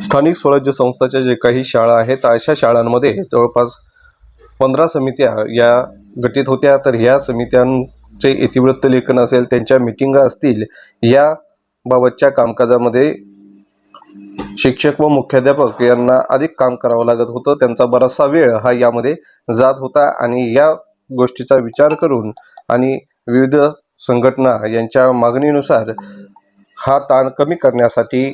स्थानिक स्वराज्य संस्थाच्या जे काही शाळा आहेत अशा शाळांमध्ये जवळपास पंधरा समित्या या गठीत होत्या. तर ह्या समित्यांचे इतिवृत्त लेखन असेल त्यांच्या मिटिंगा असतील या बाबतच्या कामकाजामध्ये शिक्षक व मुख्याध्यापक यांना अधिक काम करावं लागत होतं. त्यांचा बराचसा वेळ हा यामध्ये जात होता आणि या गोष्टीचा विचार करून आणि विविध संघटना यांच्या मागणीनुसार हा ताण कमी करण्यासाठी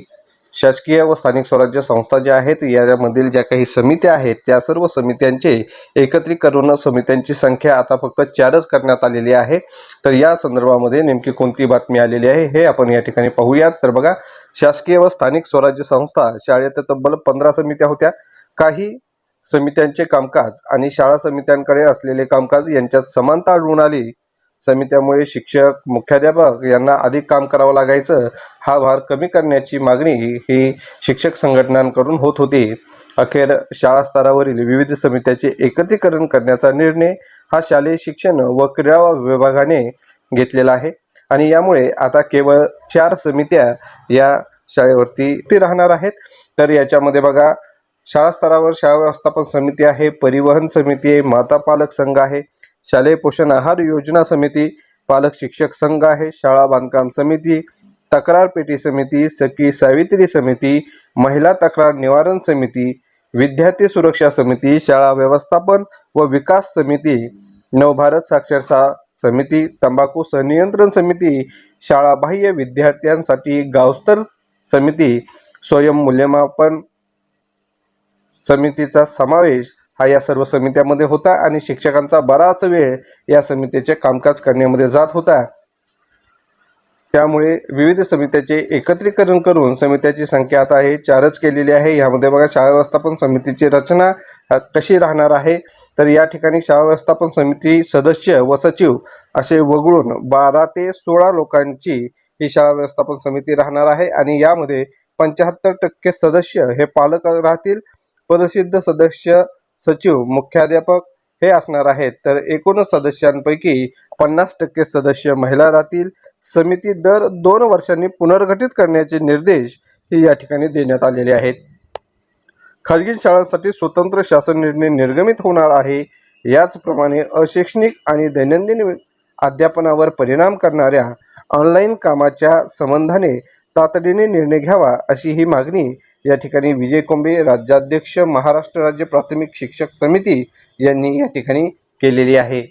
शासकीय व स्थानिक स्वराज्य संस्था ज्या आहेत यामधील ज्या काही समित्या आहेत त्या सर्व समित्यांचे एकत्रीकरण समित्यांची संख्या आता फक्त चारच करण्यात आलेली आहे. तर या संदर्भामध्ये नेमकी कोणती बातमी आलेली आहे हे आपण या ठिकाणी पाहूयात. तर बघा शासकीय व स्थानिक स्वराज्य संस्था शाळेत तब्बल पंधरा समित्या होत्या. काही समित्यांचे कामकाज आणि शाळा समित्यांकडे असलेले कामकाज यांच्यात समानता आढळून आली. समित्यामुळे शिक्षक मुख्याध्यापक यांना अधिक काम करावं लागायचं. हा भार कमी करण्याची मागणी ही शिक्षक संघटनांकडून होत होती. अखेर शाळा स्तरावरील विविध समित्याचे एकत्रीकरण करण्याचा निर्णय हा शालेय शिक्षण व क्रीडा विभागाने घेतलेला आहे. आणि यामुळे आता केवळ चार समित्या या शाळेवरती ते राहणार आहेत. तर याच्यामध्ये बघा शाळा स्तरावर शाळा व्यवस्थापन समिती आहे परिवहन समिती आहे माता पालक संघ आहे शालेय पोषण आहार योजना समिती पालक शिक्षक संघ आहे शाळा बांधकाम समिती तक्रार पेटी समिती सखी सावित्री समिती महिला तक्रार निवारण समिती विद्यार्थी सुरक्षा समिती शाळा व्यवस्थापन व विकास समिती नवभारत साक्षरता समिती तंबाखू संनियंत्रण समिती शाळाबाह्य विद्यार्थ्यांसाठी गावस्तर समिती स्वयं मूल्यमापन समितीचा समावेश हा या सर्व समित्यामध्ये होता आणि शिक्षकांचा बराच वेळ या समितीचे कामकाज करण्यामध्ये जात होता. त्यामुळे विविध समित्याचे एकत्रीकरण करून समित्याची संख्या आता आहे चारच केलेली आहे. यामध्ये बघा शाळा व्यवस्थापन समितीची रचना कशी राहणार आहे? तर या ठिकाणी शाळा व्यवस्थापन समिती सदस्य व सचिव असे वगळून बारा ते सोळा लोकांची ही शाळा व्यवस्थापन समिती राहणार आहे आणि यामध्ये पंच्याहत्तर टक्के सदस्य हे पालक राहतील. पदसिद्ध सदस्य सचिव मुख्याध्यापक हे असणार आहेत. तर एकूण सदस्यांपैकी पन्नास टक्के सदस्य महिला राहतील. समिती दर दोन वर्षांनी पुनर्गठित करण्याचे निर्देश हे या ठिकाणी देण्यात आलेले आहेत. खाजगी शाळांसाठी स्वतंत्र शासन निर्णय निर्गमित होणार आहे. याचप्रमाणे अशैक्षणिक आणि दैनंदिन अध्यापनावर परिणाम करणाऱ्या ऑनलाईन कामाच्या संबंधाने तातडीने निर्णय घ्यावा अशी ही मागणी या ठिकाणी विजय कोंबे राज्याध्यक्ष महाराष्ट्र राज्य प्राथमिक शिक्षक समिती यांनी या ठिकाणी केलेली आहे.